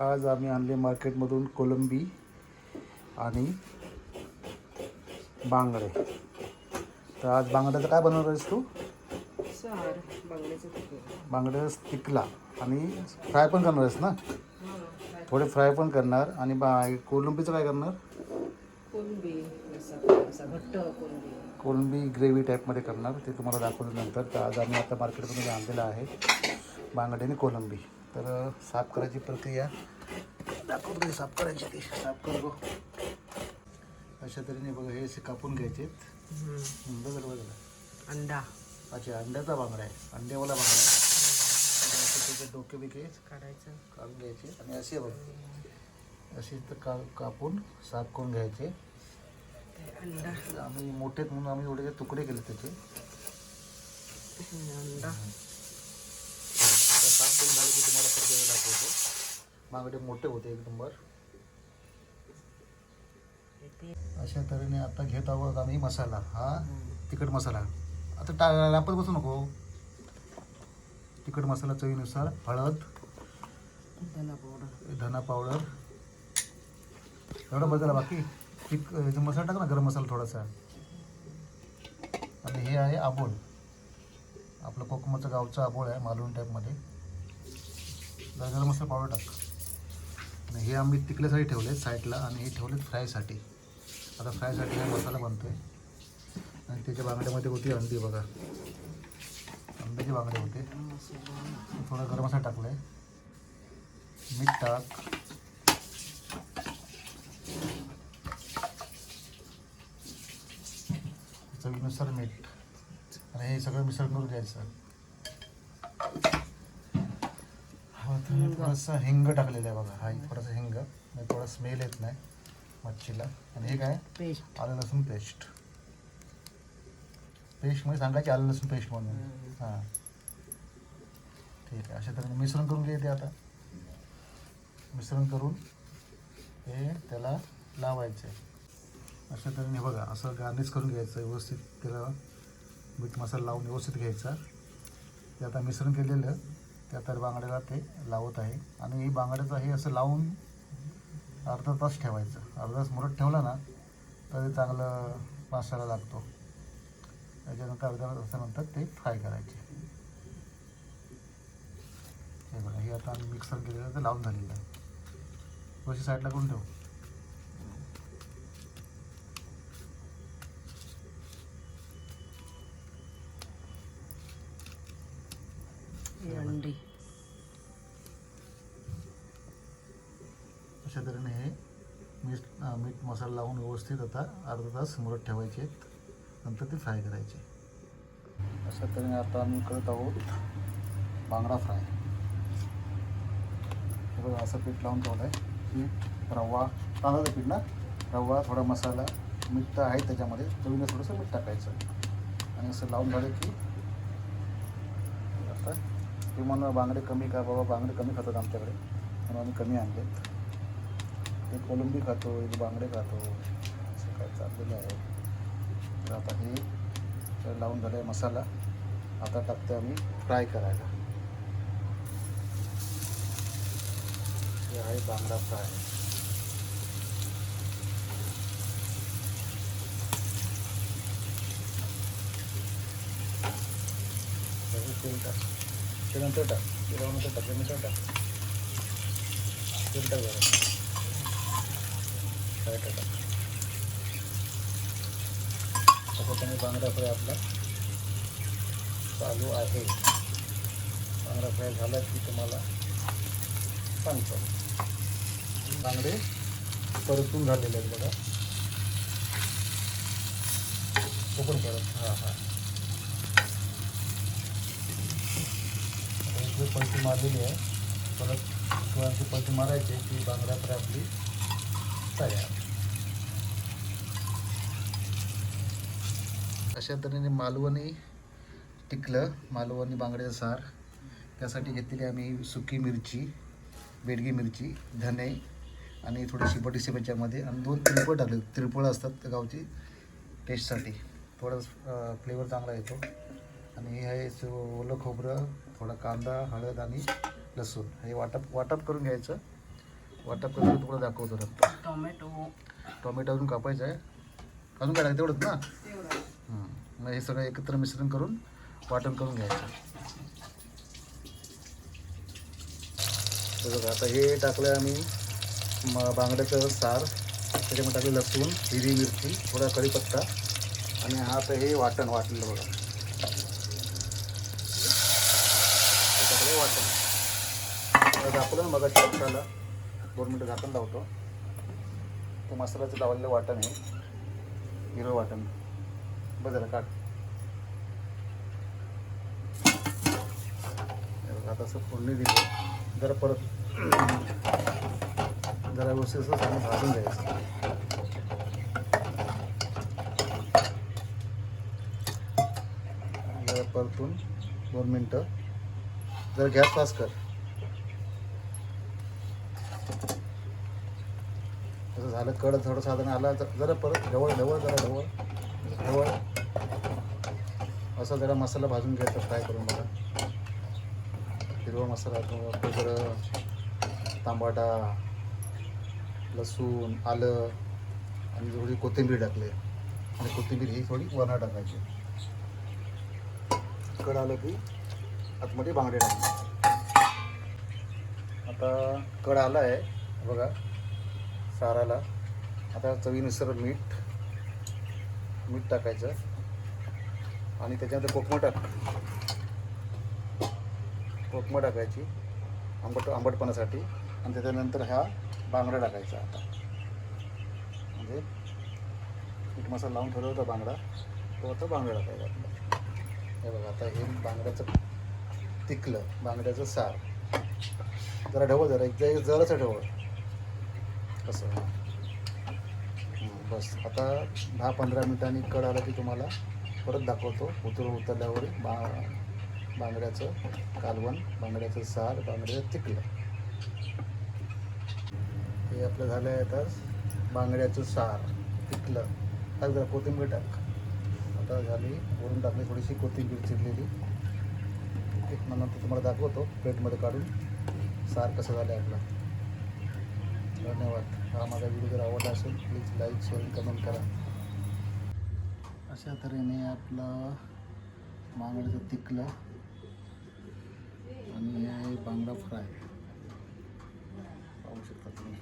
आज आम्ही आणले मार्केटमधून कोलंबी आणि बांगडे. तर आज बांगड्याचं काय बनवणार आहेस तू? सार बांगड्याचं टिकला आणि फ्राय पण करणार आहेस ना? थोडे फ्राय पण करणार. आणि बा कोलंबीचं काय करणार? कोलंबी ग्रेव्ही टाईपमध्ये करणार. ते तुम्हाला दाखवलं नंतर. तर आज आम्ही आता मार्केटमधून आणलेलं आहे बांगडे आणि कोलंबी. तर साफ करायची प्रक्रिया. दाखवतो साफ करायची ती साफ कर गो अशा तऱ्हेने बघा हे असे कापून घ्यायचे. बघा बघा अंडा. अच्छा अंड्याचा बांगडा आहे. अंड्यावाला बांगडा आहे. त्याचे डोके बिके काढायचं. काढून घ्यायचे. आणि असे बघ असे तर का कापून साफ करून घ्यायचे. आम्ही मोठे आहेत म्हणून आम्ही एवढे तुकडे केले त्याचे. हे अंडा. करून झाले की तुम्हाला परत एकदा दाखवतो. बांगडे मोठे होते एक नंबर अशा तऱ्हेने आता घेत आहोत आम्ही मसाला. हा? तिखट मसाला. आता टा रापत बसू नको. तिखट मसाला चवीनुसार हळद धना पावडर धना पावडर एवढं बदला बाकी? तिक मसाला टाक ना गरम मसाला थोडासा. आणि हे आहे आबोल. आपलं कोकमाचं गावचं आबोळ आहे मालवण टाईपमध्ये गरम मसाला पावडर टाक. आणि हे आम्ही तिकल्यासाठी ठेवले साईडला आणि हे ठेवलेत फ्रायसाठी. आता फ्रायसाठी हा मसाला बनतोय. आणि त्याच्या बांगड्यामध्ये होती अंडी बघा. अंड्याचे बांगडे होते. थोडा गरम मसाला टाकला आहे मीठ टाक. चवीनुसार मीठ. आणि हे सगळं मिसळ करून घ्यायचं हा तर थोडासा हिंग टाकलेला आहे बघा. हा थोडासा हिंग. म्हणजे थोडा स्मेल येत नाही मच्छीला. आणि हे काय? पेस्ट आलं लसूण पेस्ट पेस्ट म्हणजे सांगायची आलं लसूण पेस्ट म्हणून. हां. ठीक आहे. अशा तऱ्हेने मिश्रण करून घ्यायचे आता. मिश्रण करून हे त्याला लावायचं. आहे अशा तऱ्हेने बघा. असं गार्निश करून घ्यायचं. व्यवस्थित त्याला मीठ मसाला लावून व्यवस्थित घ्यायचा. ते आता मिश्रण केलेलं त्या तर बांगड्याला ते लावत आहे. आणि ही बांगड्याचं हे असं लावून अर्धा तास ठेवायचं. अर्धा तास मुरत ठेवला ना तर ते चांगलं मासाला लागतो. त्याच्यानंतर अर्ध्या तासानंतर ते फ्राय करायचे. हे बघा हे आता आम्ही मिक्सर केलेलं तर ते लावून झालेलं आहे. थोडीशी साईडला करून ठेवू. हे अंडी. अशा तऱ्हेने हे मीठ मीठ मसाला लावून व्यवस्थित आता अर्धा तास मुरत ठेवायचे. आहेत नंतर ते फ्राय करायचे. अशा तऱ्हेने आता आम्ही करत आहोत बांगडा फ्राय. हे बघा असं पीठ लावून ठेवलं आहे पीठ रवा तांदळाचं पीठ ना? रवा थोडा मसाला मीठ तर आहे त्याच्यामध्ये. चवीनं थोडंसं मीठ टाकायचं. आणि असं लावून झालं की आता ते म्हणून बांगडे कमी का बाबा बांगडे कमी खातात आमच्याकडे. म्हणून आम्ही कमी आणलेत एक कोलंबी खातो एक बांगडे खातो. असं काय चाललेलं आहे. तर आता हे लावून झालं आहे मसाला. आता टाकतो आम्ही फ्राय करायला. हे आहे बांगडा फ्राय. त्याचं तेल टाक. ते नंतर टाक. ते लावून नंतर टाक. नंतर टाक. तेल टाक जरा. फ्राय त्याच्याने बांगडा फ्राय आपला चालू आहे. बांगडा फ्राय झाला की तुम्हाला सांगतो. बांगडे परतून झालेले आहेत बघा. ओपन परत हां हां आता इकडे पलटी मारलेली आहे. परत शिवांची पलटी मारायची की बांगडा फ्राय आपली तयार अशा तऱ्हेने मालवणी टिकलं मालवणी बांगड्याचं सार. त्यासाठी घेतलेली आम्ही सुकी मिरची बेडगी मिरची धने आणि थोडीशी बडीशेप याच्यामध्ये आणि दोन तिरपळ टाकले. तिरपळ असतात त्या गावची टेस्टसाठी थोडा फ्लेवर चांगला येतो. आणि हे आहे सो- ओलं खोबरं थोडा कांदा हळद आणि लसूण. हे वाटप वाटप करून घ्यायचं. वाटप करतो तुम्हाला दाखवतो रक्त. टोमॅटो. टोमॅटो अजून कापायचं आहे. अजून काय लागतं तेवढंच ना? हं. मग हे सगळं एकत्र मिश्रण करून वाटण करून घ्यायचं. तर बघा आता हे टाकलं आम्ही म बांगड्याचं सार. त्याच्यामध्ये टाकलं लसूण हिरवी मिरची थोडा कढीपत्ता. आणि हा आता हे वाटण वाटलेलं बघा. हे वाटण आता ना मग झाला. दोन मिनटं झाकण लावतो. ते मसाल्याचं लावलेलं वाटण आहे. हिरवं वाटण. बरं झालं काढ. आता असं फोडणी दिली. जरा परत जरा व्यवस्थित असं चांगलं भाजून घ्यायचं. जरा परतून दोन मिनटं जर गॅस पास कर. तसं झालं कड थोडं साधारण आला तर जरा परत ढवळ ढवळ जरा ढवळ ढवळ. असा जरा मसाला भाजून घ्यायचा फ्राय करून बघा. हिरवा मसाला तो जरा तांबाटा लसूण आलं आणि थोडी कोथिंबीर टाकली. आणि कोथिंबीर ही थोडी वरणा टाकायची. कड आलं की आतमध्ये बांगडे टाकून. आता कड आला आहे बघा साराला. आता चवीनुसार मीठ मीठ टाकायचं. आणि त्याच्यानंतर कोकमं टाक. कोकमं टाकायची आंबट आंबटपणासाठी. आणि त्याच्यानंतर हा बांगडा टाकायचा आता. म्हणजे मीठ मसाला लावून ठेवला होता बांगडा. तो आता बांगडा टाकायचा. आपला हे बघा आता हे बांगड्याचं तिकलं बांगड्याचं सार. जरा ढवळ जरा एक जराचं ढवळ. असं. बस. आता दहा पंधरा मिनिटांनी कड आला की तुम्हाला परत दाखवतो. उतर उतरल्यावर बा बांगड्याचं कालवण बांगड्याचं सार बांगड्याचं तिकलं हे आपलं झालं आहे आता बांगड्याचं सार तिकलं टाक जरा कोथिंबीर टाक. आता झाली वरून टाकली थोडीशी कोथिंबीर चिरलेली. एक मग नंतर तुम्हाला दाखवतो. प्लेटमध्ये काढून. सार कसं झालं आहे आपलं. धन्यवाद. हा माझा व्हिडिओ जर आवडला असेल प्लीज लाईक शेअर कमेंट करा. अशा तऱ्हेने आपलं बांगड्याचं तिकलं आणि हे आहे बांगडा फ्राय. पाहू शकता तुम्ही.